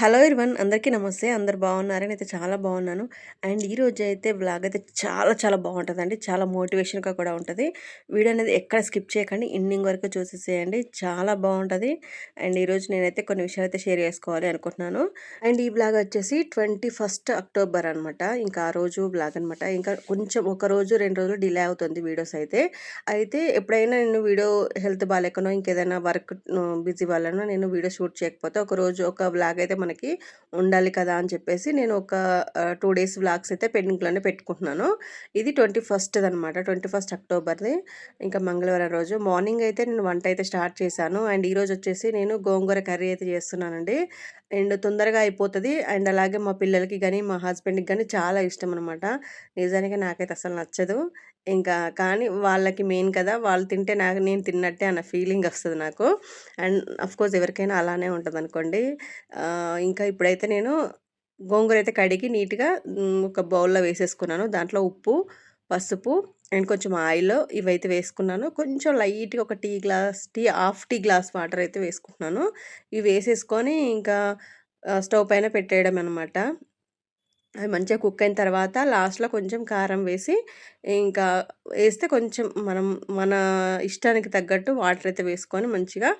Hello ఇర్వన్ అందరికీ నమస్తే. అందరు బాగున్నారని అయితే చాలా బాగున్నాను. అండ్ ఈ రోజు అయితే బ్లాగ్ అయితే చాలా చాలా బాగుంటుందండి. చాలా మోటివేషన్గా కూడా ఉంటుంది. వీడియో అనేది ఎక్కడ స్కిప్ చేయకండి. ఎండింగ్ వరకు చూసేసేయండి. చాలా బాగుంటుంది. అండ్ ఈరోజు నేనైతే కొన్ని విషయాలు అయితే షేర్ చేసుకోవాలి అనుకుంటున్నాను. అండ్ ఈ బ్లాగ్ వచ్చేసి ట్వంటీ ఫస్ట్ అక్టోబర్ అనమాట ఇంకా ఆ రోజు బ్లాగ్ అనమాట ఇంకా కొంచెం ఒక రోజు రెండు రోజులు డిలే అవుతుంది వీడియోస్ అయితే. అయితే ఎప్పుడైనా నేను వీడియో హెల్త్ బాగాలేకనో ఇంకేదైనా వర్క్ బిజీ వాళ్ళనో నేను వీడియో షూట్ చేయకపోతే ఒక రోజు ఒక బ్లాగ్ అయితే మనకి ఉండాలి కదా అని చెప్పేసి నేను ఒక టూ డేస్ వ్లాగ్స్ అయితే పెండింగ్లోనే పెట్టుకుంటున్నాను. ఇది ట్వంటీ ఫస్ట్ది అనమాట ట్వంటీ ఫస్ట్ అక్టోబర్ది. ఇంకా మంగళవారం రోజు. మార్నింగ్ అయితే నేను వంట అయితే స్టార్ట్ చేశాను. అండ్ ఈరోజు వచ్చేసి నేను గోంగూర కర్రీ అయితే చేస్తున్నానండి. అండ్ తొందరగా అయిపోతుంది. అండ్ అలాగే మా పిల్లలకి కానీ మా హస్బెండ్కి కానీ చాలా ఇష్టం అనమాట నిజానికి నాకైతే అసలు నచ్చదు. ఇంకా కానీ వాళ్ళకి మెయిన్ కదా వాళ్ళు తింటే నాకు నేను తిన్నట్టే అన్న ఫీలింగ్ వస్తుంది నాకు. అండ్ కోర్స్ ఎవరికైనా అలానే ఉంటుంది అనుకోండి ఇంకా ఇప్పుడైతే నేను గోంగూర అయితే కడిగి నీట్గా ఒక బౌల్లో వేసేసుకున్నాను. దాంట్లో ఉప్పు పసుపు అండ్ కొంచెం ఆయిల్ ఇవైతే వేసుకున్నాను. కొంచెం లైట్గా ఒక tea glass tea half tea glass water అయితే వేసుకుంటున్నాను. ఇవి వేసేసుకొని ఇంకా స్టవ్ పైన పెట్టేయడం అనమాట అవి మంచిగా కుక్ అయిన తర్వాత లాస్ట్లో కొంచెం కారం వేసి ఇంకా వేస్తే కొంచెం మనం మన ఇష్టానికి తగ్గట్టు వాటర్ అయితే వేసుకొని మంచిగా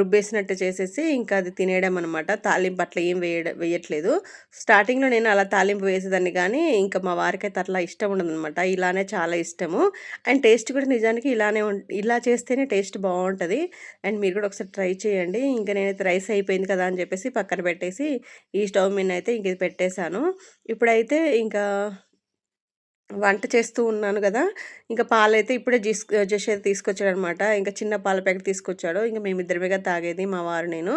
రుబ్బేసినట్టు చేసేసి ఇంకా అది తినేయడం అనమాట తాలింపు అట్లా ఏం వేయడం వేయట్లేదు. స్టార్టింగ్లో నేను అలా తాలింపు వేసేదాన్ని కానీ ఇంకా మా వారికి అయితే అట్లా ఇష్టం ఉండదనమాట ఇలానే చాలా ఇష్టము. అండ్ టేస్ట్ కూడా నిజానికి ఇలానే ఇలా చేస్తేనే టేస్ట్ బాగుంటుంది. అండ్ మీరు కూడా ఒకసారి ట్రై చేయండి. ఇంకా నేనైతే రైస్ అయిపోయింది కదా అని చెప్పేసి పక్కన పెట్టేసి ఈ స్టవ్ మీద అయితే ఇంక ఇది పెట్టేశాను. ఇప్పుడైతే ఇంకా వంట చేస్తూ ఉన్నాను కదా! ఇంకా పాలైతే ఇప్పుడే జీస్ జష్ అయితే తీసుకొచ్చాడనమాట. ఇంకా చిన్న పాల ప్యాకెట్ తీసుకొచ్చాడు. ఇంకా మేమిద్దరిమేగా తాగేది మా వారు నేను.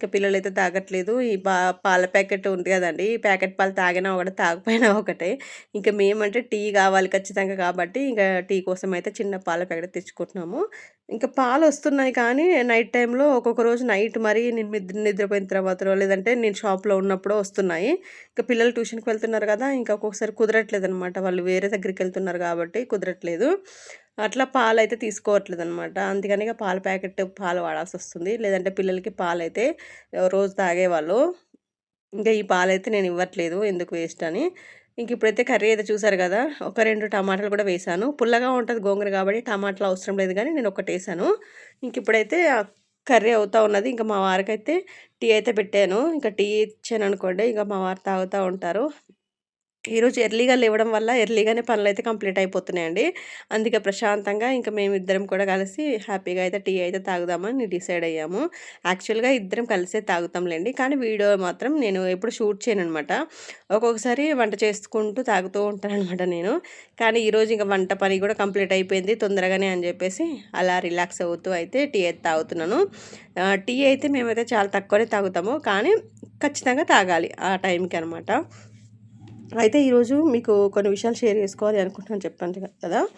ఇంకా పిల్లలు అయితే తాగట్లేదు. ఈ పా పాల ప్యాకెట్ ఉంది కదండి. ఈ ప్యాకెట్ పాలు తాగినా ఒకటి తాగపోయినా ఒకటే. ఇంకా మేమంటే టీ కావాలి ఖచ్చితంగా కాబట్టి ఇంకా టీ కోసం అయితే చిన్న పాల ప్యాకెట్ తెచ్చుకుంటున్నాము. ఇంకా పాలు వస్తున్నాయి కానీ నైట్ టైంలో ఒక్కొక్క రోజు నైట్ మరి నేను నిద్ర నిద్రపోయిన తర్వాత లేదంటే నేను షాప్లో ఉన్నప్పుడు వస్తున్నాయి. ఇంకా పిల్లలు ట్యూషన్కి వెళ్తున్నారు కదా ఇంకా ఒక్కొక్కసారి కుదరట్లేదు అనమాట వాళ్ళు వేరే దగ్గరికి వెళ్తున్నారు కాబట్టి కుదరట్లేదు. అట్లా పాలు అయితే తీసుకోవట్లేదు అనమాట అందుకని ఇక పాల ప్యాకెట్ పాలు వాడాల్సి వస్తుంది లేదంటే పిల్లలకి పాలు అయితే రోజు తాగేవాళ్ళు. ఇంకా ఈ పాలు అయితే నేను ఇవ్వట్లేదు ఎందుకు వేస్ట్ అని. ఇంక ఇప్పుడైతే కర్రీ అయితే చూసారు కదా ఒక రెండు టమాటాలు కూడా వేసాను. పుల్లగా ఉంటుంది గోంగూర కాబట్టి టమాటాలు అవసరం లేదు కానీ నేను ఒకటి వేసాను. ఇంక ఇప్పుడైతే కర్రీ అవుతూ ఉన్నది. ఇంకా మా వారికైతే టీ అయితే పెట్టాను. ఇంకా టీ ఇచ్చాను అనుకోండి ఇంకా మా వారు తాగుతూ ఉంటారు. ఈరోజు ఎర్లీగా లేవడం వల్ల ఎర్లీగానే పనులు అయితే కంప్లీట్ అయిపోతున్నాయండి. అందుకే ప్రశాంతంగా ఇంకా మేమిద్దరం కూడా కలిసి హ్యాపీగా అయితే టీ అయితే తాగుదామని డిసైడ్ అయ్యాము. యాక్చువల్గా ఇద్దరం కలిసే తాగుతాంలేండి. కానీ వీడియో మాత్రం నేను ఎప్పుడు షూట్ చేయను అనమాట ఒక్కొక్కసారి వంట చేసుకుంటూ తాగుతూ ఉంటానమాట నేను. కానీ ఈరోజు ఇంకా వంట పని కూడా కంప్లీట్ అయిపోయింది. తొందరగానే అని చెప్పేసి అలా రిలాక్స్ అవుతూ అయితే టీ అయితే తాగుతున్నాను. టీ అయితే మేమైతే చాలా తక్కువనే తాగుతాము. కానీ ఖచ్చితంగా తాగాలి ఆ టైంకి అనమాట. అయితే ఈరోజు మీకు కొన్ని విషయాలు షేర్ చేసుకోవాలి అనుకుంటున్నాను చెప్పాను కదా.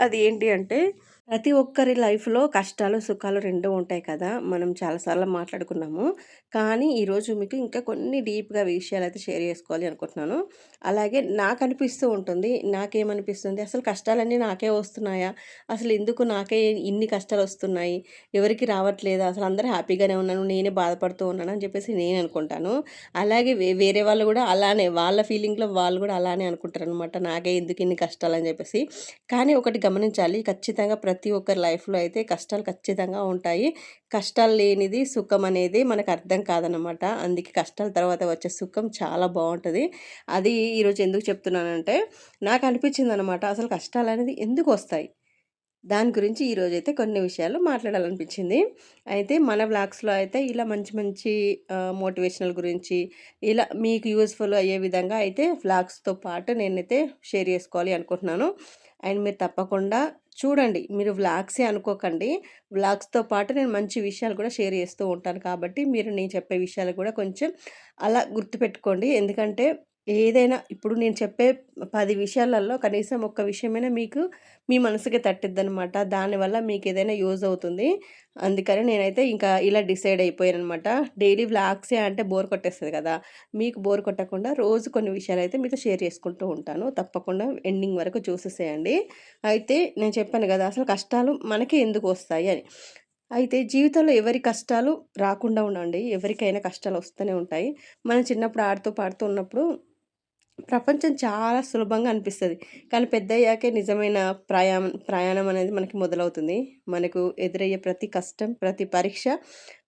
అది ఏంటి అంటే ప్రతి ఒక్కరి లైఫ్లో కష్టాలు సుఖాలు రెండు ఉంటాయి కదా! మనం చాలాసార్లు మాట్లాడుకున్నాము. కానీ ఈరోజు మీకు ఇంకా కొన్ని డీప్గా విషయాలు అయితే షేర్ చేసుకోవాలి అనుకుంటున్నాను. అలాగే నాకు అనిపిస్తూ ఉంటుంది. నాకేమనిపిస్తుంది? అసలు కష్టాలన్నీ నాకే వస్తున్నాయా? అసలు ఎందుకు నాకే ఇన్ని కష్టాలు వస్తున్నాయి? ఎవరికి రావట్లేదు? అసలు అందరూ హ్యాపీగానే ఉన్నాను. నేనే బాధపడుతూ ఉన్నాను అని చెప్పేసి నేను అనుకుంటాను. అలాగే వేరే వాళ్ళు కూడా అలానే వాళ్ళ ఫీలింగ్లో వాళ్ళు కూడా అలానే అనుకుంటారు అనమాట నాకే ఎందుకు ఇన్ని కష్టాలు అని చెప్పేసి. కానీ ఒకటి గమనించాలి. ఖచ్చితంగా ప్రతి ప్రతి ఒక్కరి లైఫ్లో అయితే కష్టాలు ఖచ్చితంగా ఉంటాయి. కష్టాలు లేనిది సుఖం అనేది మనకు అర్థం కాదనమాట అందుకే కష్టాల తర్వాత వచ్చే సుఖం చాలా బాగుంటుంది. అది ఈరోజు ఎందుకు చెప్తున్నానంటే నాకు అనిపించింది అనమాట అసలు కష్టాలు అనేది ఎందుకు వస్తాయి? దాని గురించి ఈరోజు అయితే కొన్ని విషయాలు మాట్లాడాలనిపించింది. అయితే మన బ్లాగ్స్లో అయితే ఇలా మంచి మంచి మోటివేషనల్ గురించి ఇలా మీకు యూస్ఫుల్ అయ్యే విధంగా అయితే బ్లాగ్స్తో పాటు నేనైతే షేర్ చేసుకోవాలి అనుకుంటున్నాను. అండ్ మీరు తప్పకుండా చూడండి. మీరు వ్లాగ్సే అనుకోకండి. వ్లాగ్స్తో పాటు నేను మంచి విషయాలు కూడా షేర్ చేస్తూ ఉంటాను. కాబట్టి మీరు నేను చెప్పే విషయాలు కూడా కొంచెం అలా గుర్తుపెట్టుకోండి. ఎందుకంటే ఏదైనా ఇప్పుడు నేను చెప్పే పది విషయాలలో కనీసం ఒక్క విషయమైనా మీకు మీ మనసుకి తట్టిద్దనమాట దానివల్ల మీకు ఏదైనా యూజ్ అవుతుంది. అందుకని నేనైతే ఇంకా ఇలా డిసైడ్ అయిపోయాను అనమాట డైలీ వ్లాగ్సే అంటే బోర్ కొట్టేస్తుంది కదా. మీకు బోర్ కొట్టకుండా రోజు కొన్ని విషయాలు అయితే మీతో షేర్ చేసుకుంటూ ఉంటాను. తప్పకుండా ఎండింగ్ వరకు చూసేసేయండి. అయితే నేను చెప్పాను కదా అసలు కష్టాలు మనకి ఎందుకు వస్తాయి అని. అయితే జీవితంలో ఎవరి కష్టాలు రాకుండా ఉండండి. ఎవరికైనా కష్టాలు వస్తూనే ఉంటాయి. మనం చిన్నప్పుడు ఆడుతూ పాడుతూ ఉన్నప్పుడు ప్రపంచం చాలా సులభంగా అనిపిస్తుంది కానీ పెద్దయ్యాకే నిజమైన ప్రయాణం ప్రయాణం అనేది మనకి మొదలవుతుంది. మనకు ఎదురయ్యే ప్రతి కష్టం, ప్రతి పరీక్ష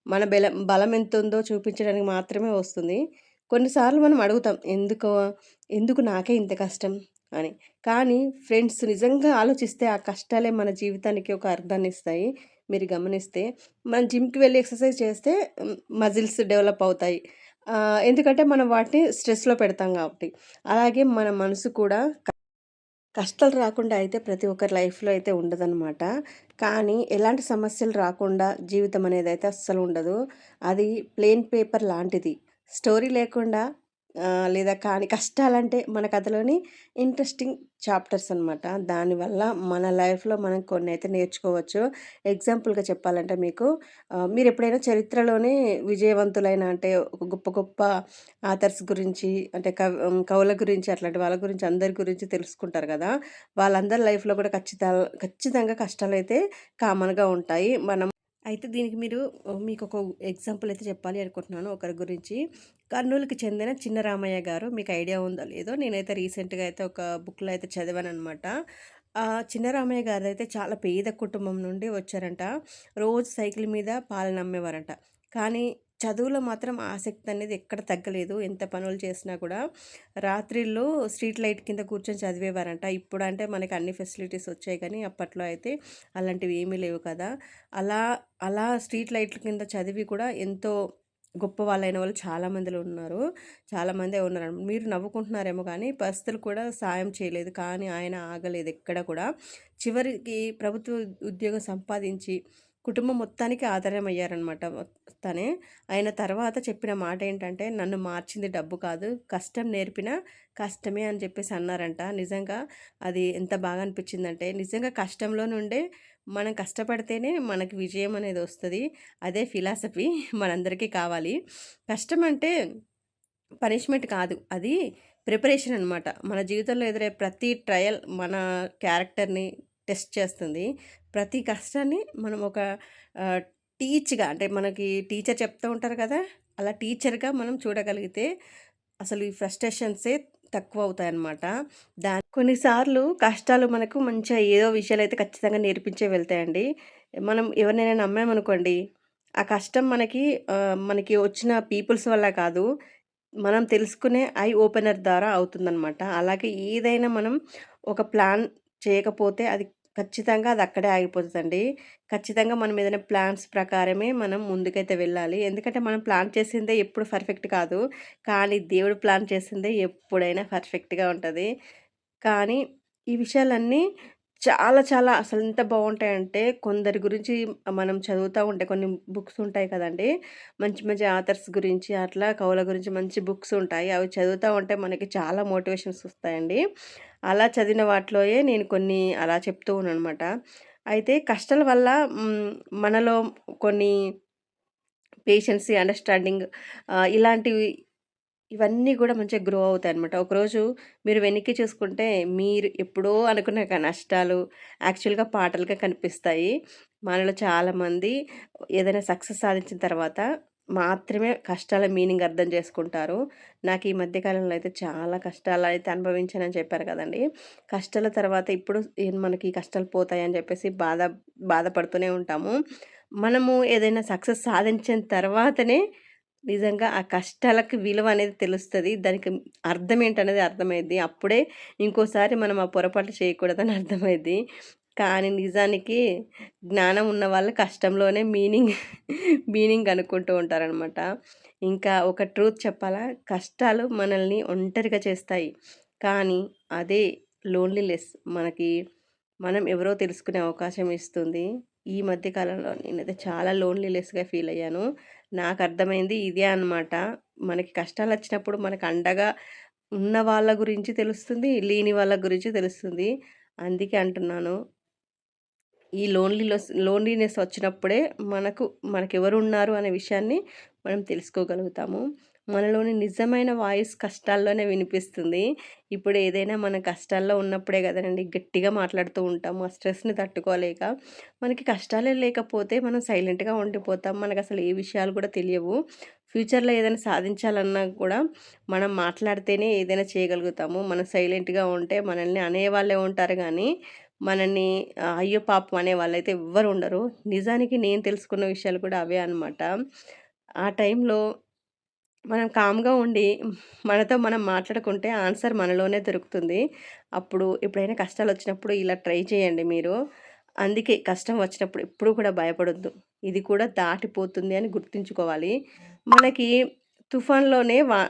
మన బల బలం ఎంత ఉందో చూపించడానికి మాత్రమే వస్తుంది. కొన్నిసార్లు మనం అడుగుతాం ఎందుకు ఎందుకు నాకే ఇంత కష్టం అని. కానీ ఫ్రెండ్స్ నిజంగా ఆలోచిస్తే ఆ కష్టాలే మన జీవితానికి ఒక అర్థాన్ని ఇస్తాయి మీరు గమనిస్తే మనం జిమ్‌కి వెళ్ళి ఎక్సర్సైజ్ చేస్తే మజిల్స్ డెవలప్ అవుతాయి. ఎందుకంటే మనం వాటిని స్ట్రెస్‌లో పెడతాం కాబట్టి. అలాగే మన మనసు కూడా కష్టాలు రాకుండా అయితే ప్రతి ఒక్కరి లైఫ్‌లో అయితే ఉండదనమాట. కానీ ఎలాంటి సమస్యలు రాకుండా జీవితం అనేది అయితే అస్సలు ఉండదు. అది ప్లెయిన్ పేపర్ లాంటిది. స్టోరీ లేకుండా లేదా కానీ కష్టాలంటే మన కథలోని ఇంట్రెస్టింగ్ చాప్టర్స్ అనమాట. దానివల్ల మన లైఫ్‌లో మనం కొన్ని అయితే నేర్చుకోవచ్చు. ఎగ్జాంపుల్‌గా చెప్పాలంటే మీకు మీరు ఎప్పుడైనా చరిత్రలోనే విజయవంతులైన అంటే ఒక గొప్ప గొప్ప ఆథర్స్ గురించి అంటే కవ్ కవుల గురించి అట్లాంటి వాళ్ళ గురించి అందరి గురించి తెలుసుకుంటారు కదా వాళ్ళందరి లైఫ్‌లో కూడా ఖచ్చిత ఖచ్చితంగా కష్టాలు అయితే కామన్‌గా ఉంటాయి. మనం అయితే దీనికి మీరు మీకు ఒక ఎగ్జాంపుల్ అయితే చెప్పాలి అనుకుంటున్నాను ఒకరి గురించి. కర్నూలుకి చెందిన చిన్న రామయ్య గారు. మీకు ఐడియా ఉందో లేదో నేనైతే రీసెంట్‌గా అయితే ఒక బుక్‌లో అయితే చదివాను అనమాట చిన్న రామయ్య అయితే చాలా పేద కుటుంబం నుండి వచ్చారంట. రోజు సైకిల్ మీద పాలనమ్మేవారంట. కానీ చదువులో మాత్రం ఆసక్తి అనేది ఎక్కడ తగ్గలేదు. ఎంత పనులు చేసినా కూడా. రాత్రిళ్ళు స్ట్రీట్ లైట్ కింద కూర్చొని చదివేవారంట. ఇప్పుడు అంటే మనకి అన్ని ఫెసిలిటీస్ వచ్చాయి కానీ అప్పట్లో అయితే అలాంటివి ఏమీ లేవు కదా! అలా అలా స్ట్రీట్ లైట్ల కింద చదివి కూడా ఎంతో గొప్ప వాళ్ళైన వాళ్ళు చాలామందిలో ఉన్నారు. చాలామందే ఉన్నారు. మీరు నవ్వుకుంటున్నారేమో కానీ పరిస్థితులు కూడా సాయం చేయలేదు. కానీ ఆయన ఆగలేదు ఎక్కడ కూడా. చివరికి ప్రభుత్వ ఉద్యోగం సంపాదించి కుటుంబం మొత్తానికి ఆధారమయ్యారనమాట తనే. ఆయన తర్వాత చెప్పిన మాట ఏంటంటే, "నన్ను మార్చింది డబ్బు కాదు, కష్టం నేర్పిన కష్టమే" అని చెప్పేసి అన్నారంట. నిజంగా అది ఎంత బాగా అనిపించిందంటే, నిజంగా కష్టంలో నుండే మనం కష్టపడితేనే మనకి విజయం అనేది వస్తుంది అదే ఫిలాసఫీ మనందరికీ కావాలి. కష్టం అంటే పనిష్మెంట్ కాదు. అది ప్రిపరేషన్ అనమాట. మన జీవితంలో ఎదురే ప్రతి ట్రయల్ మన క్యారెక్టర్‌ని టెస్ట్ చేస్తుంది. ప్రతి కష్టాన్ని మనం ఒక టీచ్‌గా అంటే మనకి టీచర్ చెప్తూ ఉంటారు కదా! అలా టీచర్‌గా మనం చూడగలిగితే అసలు ఈ ఫ్రస్ట్రేషన్సే తక్కువవుతాయన్నమాట. దాని కొన్నిసార్లు కష్టాలు మనకు మంచిగా ఏదో విషయాలు అయితే ఖచ్చితంగా నేర్పించే వెళ్తాయండి. మనం ఎవరినైనా నమ్మామనుకోండి, ఆ కష్టం మనకి మనకి వచ్చిన పీపుల్స్ వల్ల కాదు, మనం తెలుసుకునే ఐ ఓపెనర్ ద్వారా అవుతుందనమాట. అలాగే ఏదైనా మనం ఒక ప్లాన్ చేయకపోతే అది ఖచ్చితంగా అది అక్కడే ఆగిపోతుందండి ఖచ్చితంగా మనం ఏదైనా ప్లాన్స్ ప్రకారమే మనం ముందుకైతే వెళ్ళాలి. ఎందుకంటే మనం ప్లాన్ చేసిందే ఎప్పుడు పర్ఫెక్ట్ కాదు. కానీ దేవుడు ప్లాన్ చేసిందే ఎప్పుడైనా పర్ఫెక్ట్‌గా ఉంటుంది కానీ ఈ విషయాలన్నీ చాలా చాలా అసలు ఎంత బాగుంటాయంటే కొందరి గురించి మనం చదువుతూ ఉంటే కొన్ని బుక్స్ ఉంటాయి కదండీ! మంచి మంచి ఆథర్స్ గురించి అట్లా కవుల గురించి మంచి బుక్స్ ఉంటాయి. అవి చదువుతూ ఉంటే మనకి చాలా మోటివేషన్స్ వస్తాయండి. అలా చదివిన వాటిలోయే నేను కొన్ని అలా చెప్తూ ఉన్నాననమాట. అయితే కష్టాల వల్ల మనలో కొన్ని పేషెన్సీ, అండర్‌స్టాండింగ్ ఇలాంటివి ఇవన్నీ కూడా మంచిగా గ్రో అవుతాయి అనమాట ఒకరోజు మీరు వెనక్కి చూసుకుంటే మీరు ఎప్పుడో అనుకున్న నష్టాలు యాక్చువల్‌గా పాటలుగా కనిపిస్తాయి. మనలో చాలామంది ఏదైనా సక్సెస్ సాధించిన తర్వాత మాత్రమే కష్టాల మీనింగ్ అర్థం చేసుకుంటారు. నాకు ఈ మధ్యకాలంలో అయితే చాలా కష్టాలు అయితే అనుభవించానని చెప్పారు కదండీ! కష్టాల తర్వాత ఇప్పుడు మనకి కష్టాలు పోతాయని చెప్పేసి బాధ బాధపడుతూనే ఉంటాము. మనము ఏదైనా సక్సెస్ సాధించిన తర్వాతనే నిజంగా ఆ కష్టాలకు విలువ అనేది తెలుస్తుంది దానికి అర్థం ఏంటనేది అర్థమైద్ది. అప్పుడే ఇంకోసారి మనం ఆ పొరపాటు చేయకూడదని అర్థమైద్ది. కానీ నిజానికి జ్ఞానం ఉన్న వాళ్ళు కష్టంలోనే మీనింగ్ మీనింగ్ కనుక్కుంటూ ఉంటారనమాట. ఇంకా ఒక ట్రూత్ చెప్పాలా? కష్టాలు మనల్ని ఒంటరిగా చేస్తాయి. కానీ అదే లోన్లీనెస్ మనకి మనం ఎవరో తెలుసుకునే అవకాశం ఇస్తుంది. ఈ మధ్య కాలంలో నేనైతే చాలా లోన్లీనెస్‌గా ఫీల్ అయ్యాను. నాకు అర్థమైంది ఇదే అనమాట. మనకి కష్టాలు వచ్చినప్పుడు మనకు అండగా ఉన్న వాళ్ళ గురించి తెలుస్తుంది. లేని వాళ్ళ గురించి తెలుస్తుంది. అందుకే అంటున్నాను. ఈ లోన్లీలో లోన్లీనెస్ వచ్చినప్పుడే మనకు మనకెవరున్నారు అనే విషయాన్ని మనం తెలుసుకోగలుగుతాము. మనలోని నిజమైన వాయిస్ కష్టాల్లోనే వినిపిస్తుంది. ఇప్పుడు ఏదైనా మన కష్టాల్లో ఉన్నప్పుడే కదండి గట్టిగా మాట్లాడుతూ ఉంటాము. ఆ స్ట్రెస్‌ని తట్టుకోలేక. మనకి కష్టాలే లేకపోతే మనం సైలెంట్‌గా ఉండిపోతాం. మనకు అసలు ఏ విషయాలు కూడా తెలియవు. ఫ్యూచర్‌లో ఏదైనా సాధించాలన్నా కూడా మనం మాట్లాడితేనే ఏదైనా చేయగలుగుతాము. మనం సైలెంట్‌గా ఉంటే మనల్ని అనేవాళ్ళే ఉంటారు కానీ మనల్ని అయ్యో పాపం అనే వాళ్ళైతే ఎవ్వరు ఉండరు. నిజానికి నేను తెలుసుకున్న విషయాలు కూడా అవే అనమాట. ఆ టైంలో మనం కామ్‌గా ఉండి మనతో మనం మాట్లాడుకుంటే ఆన్సర్ మనలోనే దొరుకుతుంది. అప్పుడు ఎప్పుడైనా కష్టాలు వచ్చినప్పుడు ఇలా ట్రై చేయండి మీరు. అందుకే కష్టం వచ్చినప్పుడు ఎప్పుడూ కూడా భయపడొద్దు. ఇది కూడా దాటిపోతుంది అని గుర్తుంచుకోవాలి. మనకి తుఫాన్‌లోనే వా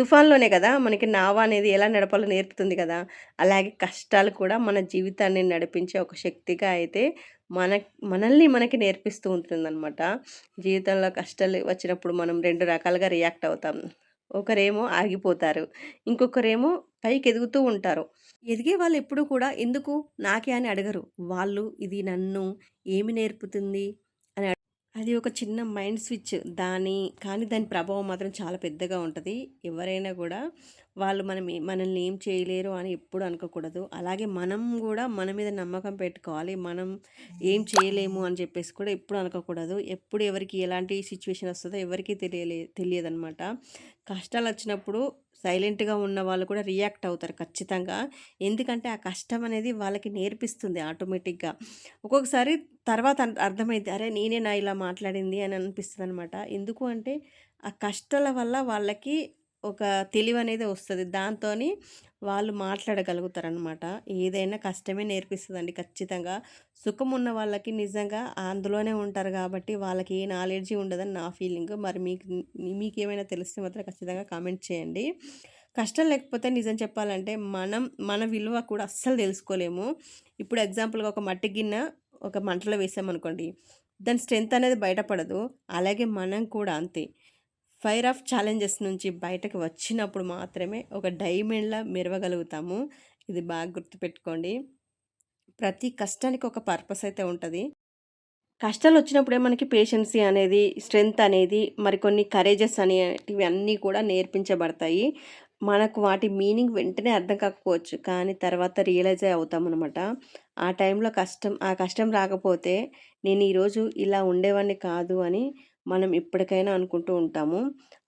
తుఫాన్‌లోనే కదా! మనకి నావ అనేది ఎలా నడపాలో నేర్పుతుంది కదా! అలాగే కష్టాలు కూడా మన జీవితాన్ని నడిపించే ఒక శక్తిగా అయితే మన మనల్ని మనకి నేర్పిస్తూ ఉంటుందనమాట. జీవితంలో కష్టాలు వచ్చినప్పుడు మనం రెండు రకాలుగా రియాక్ట్ అవుతాం. ఒకరేమో ఆగిపోతారు. ఇంకొకరేమో పైకి ఎదుగుతూ ఉంటారు. ఎదిగే వాళ్ళు ఎప్పుడూ కూడా ఎందుకు నాకే అని అడగరు. వాళ్ళు ఇది నన్ను ఏమి నేర్పుతుంది అది ఒక చిన్న మైండ్ స్విచ్. దాని కానీ దాని ప్రభావం మాత్రం చాలా పెద్దగా ఉంటుంది ఎవరైనా కూడా వాళ్ళు మనం మనల్ని ఏం చేయలేరు అని ఎప్పుడు అనుకోకూడదు. అలాగే మనం కూడా మన మీద నమ్మకం పెట్టుకోవాలి. మనం ఏం చేయలేము అని చెప్పేసి కూడా ఎప్పుడు అనుకోకూడదు. ఎప్పుడు ఎవరికి ఎలాంటి సిచ్యువేషన్ వస్తుందో ఎవరికీ తెలియలే తెలియదనమాట. కష్టాలొచ్చినప్పుడు సైలెంట్‌గా ఉన్న వాళ్ళు కూడా రియాక్ట్ అవుతారు ఖచ్చితంగా. ఎందుకంటే ఆ కష్టం అనేది వాళ్ళకి నేర్పిస్తుంది ఆటోమేటిక్‌గా. ఒక్కొక్కసారి తర్వాత అర్థమైంది అరే అరే! నేనేనా ఇలా మాట్లాడింది అని అనిపిస్తుంది అనమాట ఎందుకు అంటే ఆ కష్టాల వల్ల వాళ్ళకి ఒక తెలివి అనేది వస్తుంది దాంతో వాళ్ళు మాట్లాడగలుగుతారనమాట. ఏదైనా కష్టమే నేర్పిస్తుందండి ఖచ్చితంగా. సుఖం ఉన్న వాళ్ళకి నిజంగా అందులోనే ఉంటారు కాబట్టి వాళ్ళకి ఏ నాలెడ్జీ ఉండదని నా ఫీలింగ్ మరి మీకు మీకేమైనా తెలిస్తే మాత్రం ఖచ్చితంగా కామెంట్ చేయండి. కష్టం లేకపోతే నిజం చెప్పాలంటే మనం మన విలువ కూడా అస్సలు తెలుసుకోలేము. ఇప్పుడు ఎగ్జాంపుల్‌గా ఒక మట్టి గిన్నె ఒక మంటలో వేసామనుకోండి. దాని స్ట్రెంత్ అనేది బయటపడదు. అలాగే మనం కూడా అంతే. ఫైర్ ఆఫ్ ఛాలెంజెస్ నుంచి బయటకు వచ్చినప్పుడు మాత్రమే ఒక డైమండ్‌లా మెరవగలుగుతాము. ఇది బాగా గుర్తుపెట్టుకోండి. ప్రతి కష్టానికి ఒక పర్పస్ అయితే ఉంటుంది కష్టాలు వచ్చినప్పుడే మనకి పేషెన్సీ అనేది, స్ట్రెంత్ అనేది, మరికొన్ని కరేజెస్ అనేటివి అన్నీ కూడా నేర్పించబడతాయి. మనకు వాటి మీనింగ్ వెంటనే అర్థం కాకపోవచ్చు. కానీ తర్వాత రియలైజే అవుతామనమాట. ఆ టైంలో కష్టం ఆ కష్టం రాకపోతే నేను ఈరోజు ఇలా ఉండేవాడిని కాదు అని మనం ఎప్పటికైనా అనుకుంటూ ఉంటాము.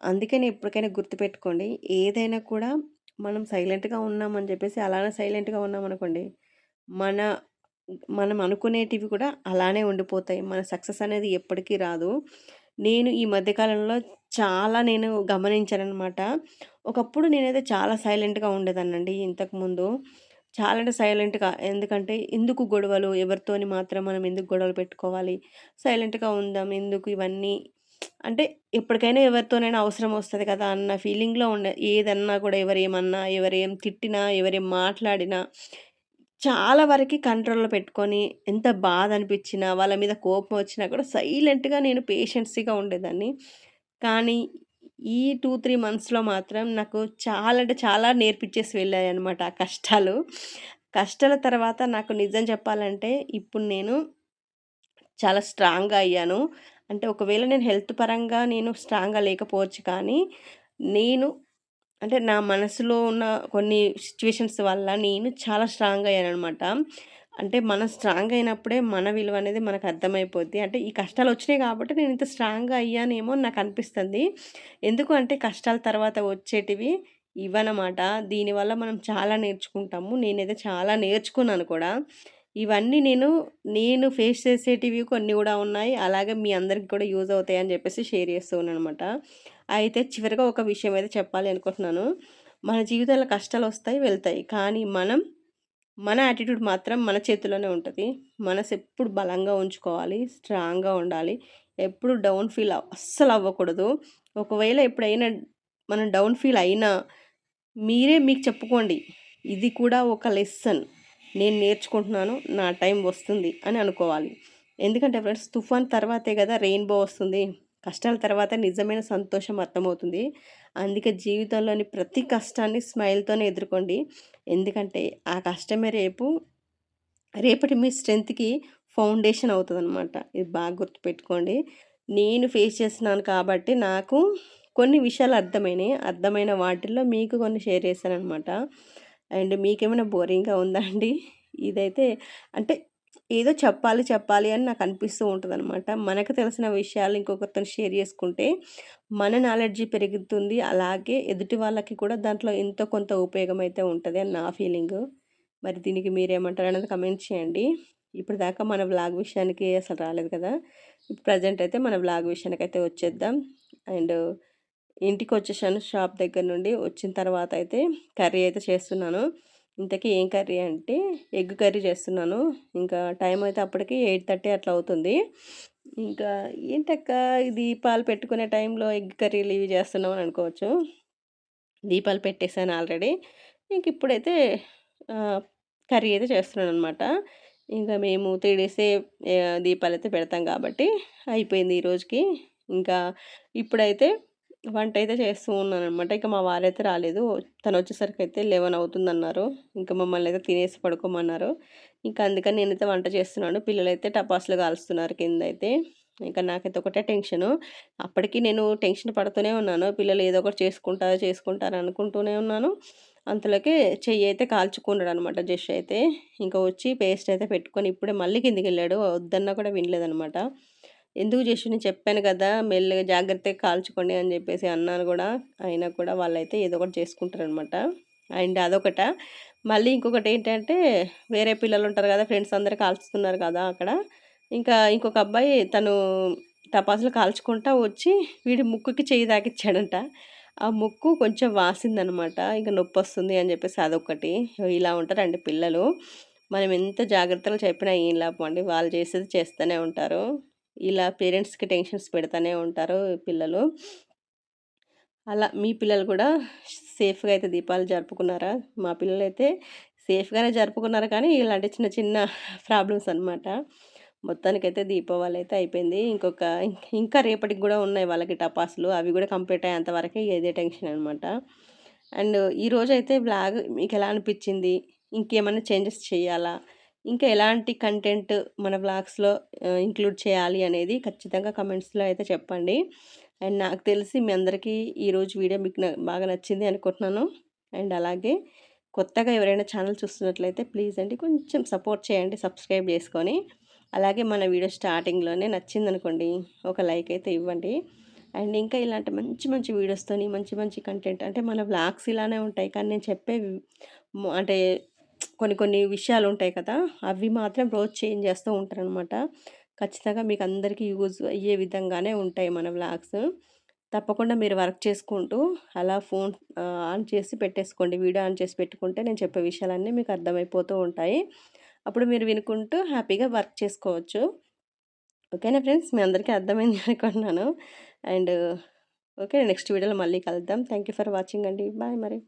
అందుకని ఎప్పటికైనా గుర్తుపెట్టుకోండి. ఏదైనా కూడా మనం సైలెంట్‌గా ఉన్నామని చెప్పేసి అలానే సైలెంట్‌గా ఉన్నామనుకోండి. మన మనం అనుకునేటివి కూడా అలానే ఉండిపోతాయి. మన సక్సెస్ అనేది ఎప్పటికీ రాదు. నేను ఈ మధ్యకాలంలో చాలా నేను గమనించాననమాట. ఒకప్పుడు నేనైతే చాలా సైలెంట్‌గా ఉండేదాన్నండి ఇంతకుముందు. చాలా అంటే సైలెంట్‌గా. ఎందుకంటే ఎందుకు గొడవలు? ఎవరితోని మాత్రం మనం ఎందుకు గొడవలు పెట్టుకోవాలి? సైలెంట్‌గా ఉందాం. ఎందుకు ఇవన్నీ అంటే ఎప్పటికైనా ఎవరితోనైనా అవసరం వస్తుంది కదా! అన్న ఫీలింగ్‌లో ఉండే. ఏదన్నా కూడా ఎవరేమన్నా, ఎవరేం తిట్టినా, ఎవరేం మాట్లాడినా చాలా వరకి కంట్రోల్‌లో పెట్టుకొని, ఎంత బాధ అనిపించినా, వాళ్ళ మీద కోపం వచ్చినా కూడా సైలెంట్‌గా నేను పేషెన్సీగా ఉండేదాన్ని. కానీ ఈ 2, 3 మంత్స్‌లో మాత్రం నాకు చాలా అంటే చాలా నేర్పించేసి వెళ్ళాయన్నమాట ఆ కష్టాలు. కష్టాల తర్వాత నాకు నిజం చెప్పాలంటే ఇప్పుడు నేను చాలా స్ట్రాంగ్‌గా అయ్యాను. అంటే ఒకవేళ నేను హెల్త్ పరంగా నేను స్ట్రాంగ్‌గా లేకపోవచ్చు కానీ, నేను అంటే నా మనసులో ఉన్న కొన్ని సిచ్యువేషన్స్ వల్ల నేను చాలా స్ట్రాంగ్ అయ్యాను అనమాట అంటే మనం స్ట్రాంగ్ అయినప్పుడే మన విలువ అనేది మనకు అర్థమైపోద్ది. అంటే ఈ కష్టాలు వచ్చినాయి కాబట్టి నేను ఇంత స్ట్రాంగ్‌గా అయ్యానేమో నాకు అనిపిస్తుంది. ఎందుకు అంటే కష్టాల తర్వాత వచ్చేటివి ఇవన్నమాట. దీనివల్ల మనం చాలా నేర్చుకుంటాము. నేనైతే చాలా నేర్చుకున్నాను కూడా. ఇవన్నీ నేను, నేను ఫేస్ చేసేటివి కొన్ని కూడా ఉన్నాయి. అలాగే మీ అందరికి కూడా యూజ్ అవుతాయని చెప్పేసి షేర్ చేస్తూ ఉన్నాననమాట. అయితే చివరిగా ఒక విషయం అయితే చెప్పాలి అనుకుంటున్నాను. మన జీవితంలో కష్టాలొస్తాయి, వెళ్తాయి. కానీ మనం మన యాటిట్యూడ్ మాత్రం మన చేతిలోనే ఉంటుంది మనసు ఎప్పుడు బలంగా ఉంచుకోవాలి. స్ట్రాంగ్‌గా ఉండాలి. ఎప్పుడు డౌన్ ఫీల్ అస్సలు అవ్వకూడదు. ఒకవేళ ఎప్పుడైనా మనం డౌన్ ఫీల్ అయినా మీరే మీకు చెప్పుకోండి. ఇది కూడా ఒక లెసన్. నేను నేర్చుకుంటున్నాను. నా టైం వస్తుంది అని అనుకోవాలి. ఎందుకంటే ఫ్రెండ్స్ తుఫాన్ తర్వాతే కదా రెయిన్‌బో వస్తుంది. కష్టాల తర్వాత నిజమైన సంతోషం అర్థమవుతుంది. అందుకే జీవితంలోని ప్రతి కష్టాన్ని స్మైల్‌తోనే ఎదుర్కోండి. ఎందుకంటే ఆ కష్టమే రేపు రేపటి మీ స్ట్రెంత్కి ఫౌండేషన్ అవుతుంది అనమాట ఇది బాగా గుర్తుపెట్టుకోండి. నేను ఫేస్ చేస్తున్నాను కాబట్టి నాకు కొన్ని విషయాలు అర్థమైనాయి అర్థమైన వాటిల్లో మీకు కొన్ని షేర్ చేశాను అనమాట అండ్ మీకేమైనా బోరింగ్గా ఉందా అండి ఇదైతే అంటే ఏదో చెప్పాలి చెప్పాలి అని నాకు అనిపిస్తూ ఉంటుంది అనమాట మనకు తెలిసిన విషయాలు ఇంకొకరితో షేర్ చేసుకుంటే మన నాలెడ్జీ పెరుగుతుంది. అలాగే ఎదుటి వాళ్ళకి కూడా దాంట్లో ఎంతో కొంత ఉపయోగం అయితే ఉంటుంది అని నా ఫీలింగ్. మరి దీనికి మీరేమంటారు అనేది కమెంట్ చేయండి. ఇప్పుడు దాకా మన వ్లాగ్ విషయానికి అసలు రాలేదు కదా. ప్రజెంట్ అయితే మన వ్లాగ్ విషయానికి అయితే వచ్చేద్దాం. అండ్ ఇంటికి వచ్చేసాను షాప్ దగ్గర నుండి. వచ్చిన తర్వాత అయితే కర్రీ అయితే చేస్తున్నాను. ఇంతకీ ఏం కర్రీ అంటే ఎగ్ కర్రీ చేస్తున్నాను. ఇంకా టైం అయితే అప్పటికి ఎయిట్ థర్టీ అట్లా అవుతుంది. ఇంకా ఏంటక్క దీపాలు పెట్టుకునే టైంలో ఎగ్ కర్రీలు ఇవి చేస్తున్నాం అని అనుకోవచ్చు. దీపాలు పెట్టేశాను ఆల్రెడీ. ఇంక ఇప్పుడైతే కర్రీ అయితే చేస్తున్నాను అనమాట ఇంకా మేము త్రీ డేసే దీపాలు అయితే పెడతాం కాబట్టి అయిపోయింది ఈ రోజుకి. ఇంకా ఇప్పుడైతే వంట అయితే చేస్తూ ఉన్నాను అనమాట ఇంకా మా వారైతే రాలేదు. తను వచ్చేసరికి అయితే లెవెన్ అవుతుందన్నారు. ఇంకా మమ్మల్ని అయితే తినేసి పడుకోమన్నారు. ఇంకా అందుకని నేనైతే వంట చేస్తున్నాను. పిల్లలైతే టపాసులు కాలుస్తున్నారు కింద అయితే ఇంకా నాకైతే ఒకటే టెన్షను. అప్పటికి నేను టెన్షన్ పడుతూనే ఉన్నాను. పిల్లలు ఏదో ఒకటి చేసుకుంటారు చేసుకుంటారు అనుకుంటూనే ఉన్నాను. అంతలోకి చెయ్యి అయితే కాల్చుకున్నాడు అనమాట జస్ట్ అయితే. ఇంకా వచ్చి పేస్ట్ అయితే పెట్టుకొని ఇప్పుడే మళ్ళీ కిందికి వెళ్ళాడు వద్దన్నా కూడా వినలేదనమాట ఎందుకు చేసి చెప్పాను కదా మెల్లగా జాగ్రత్తగా కాల్చుకోండి అని చెప్పేసి అన్నాను కూడా అయినా కూడా వాళ్ళైతే ఏదో ఒకటి చేసుకుంటారనమాట అండ్ అదొకట. మళ్ళీ ఇంకొకటి ఏంటంటే వేరే పిల్లలు ఉంటారు కదా ఫ్రెండ్స్ అందరు కాల్చుతున్నారు కదా అక్కడ. ఇంకా ఇంకొక అబ్బాయి తను టపాసులు కాల్చుకుంటా వచ్చి వీడి ముక్కుకి చెయ్యి తాకిచ్చాడంట ఆ ముక్కు కొంచెం వాసిందనమాట. ఇంకా నొప్పి వస్తుంది అని చెప్పేసి అదొకటి ఇలా ఉంటారండి పిల్లలు. మనం ఎంత జాగ్రత్తలు చెప్పినా ఏం లాభం అండి. వాళ్ళు చేసేది చేస్తూనే ఉంటారు. ఇలా పేరెంట్స్కి టెన్షన్స్ పెడతానే ఉంటారు పిల్లలు. అలా మీ పిల్లలు కూడా సేఫ్గా అయితే దీపాలు జరుపుకున్నారా? మా పిల్లలు అయితే సేఫ్గానే జరుపుకున్నారు కానీ ఇలాంటి చిన్న చిన్న ప్రాబ్లమ్స్ అనమాట మొత్తానికైతే దీపావళి అయితే అయిపోయింది. ఇంకొక ఇంకా రేపటికి కూడా ఉన్నాయి వాళ్ళకి టపాసులు. అవి కూడా కంప్లీట్ అయ్యేంత వరకే ఇదే టెన్షన్ అనమాట అండ్ ఈరోజు అయితే బ్లాగ్ మీకు ఎలా అనిపించింది? ఇంకేమైనా చేంజెస్ చేయాలా? ఇంకా ఎలాంటి కంటెంట్ మన బ్లాగ్స్లో ఇంక్లూడ్ చేయాలి అనేది ఖచ్చితంగా కమెంట్స్లో అయితే చెప్పండి. అండ్ నాకు తెలిసి మీ అందరికీ ఈరోజు వీడియో మీకు బాగా నచ్చింది అనుకుంటున్నాను. అండ్ అలాగే కొత్తగా ఎవరైనా ఛానల్ చూస్తున్నట్లయితే ప్లీజ్ అండి కొంచెం సపోర్ట్ చేయండి సబ్స్క్రైబ్ చేసుకొని. అలాగే మన వీడియో స్టార్టింగ్లోనే నచ్చింది అనుకోండి ఒక లైక్ అయితే ఇవ్వండి. అండ్ ఇంకా ఇలాంటి మంచి మంచి వీడియోస్తోని మంచి మంచి కంటెంట్ అంటే మన బ్లాగ్స్ ఇలానే ఉంటాయి. కానీ నేను చెప్పే అంటే కొన్ని కొన్ని విషయాలు ఉంటాయి కదా! అవి మాత్రం రోజు చేంజ్ చేస్తూ ఉంటారనమాట. ఖచ్చితంగా మీకు అందరికీ యూజ్ అయ్యే విధంగానే ఉంటాయి మన వ్లాగ్స్. తప్పకుండా మీరు వర్క్ చేసుకుంటూ అలా ఫోన్ ఆన్ చేసి పెట్టేసుకోండి. వీడియో ఆన్ చేసి పెట్టుకుంటే నేను చెప్పే విషయాలన్నీ మీకు అర్థమైపోతూ ఉంటాయి. అప్పుడు మీరు వినుకుంటూ హ్యాపీగా వర్క్ చేసుకోవచ్చు. ఓకేనా ఫ్రెండ్స్? మీ అందరికీ అర్థమైంది అనుకుంటున్నాను. అండ్ ఓకే నెక్స్ట్ వీడియోలో మళ్ళీ కలుద్దాం. థ్యాంక్ ఫర్ వాచింగ్ అండి. బాయ్ మరి.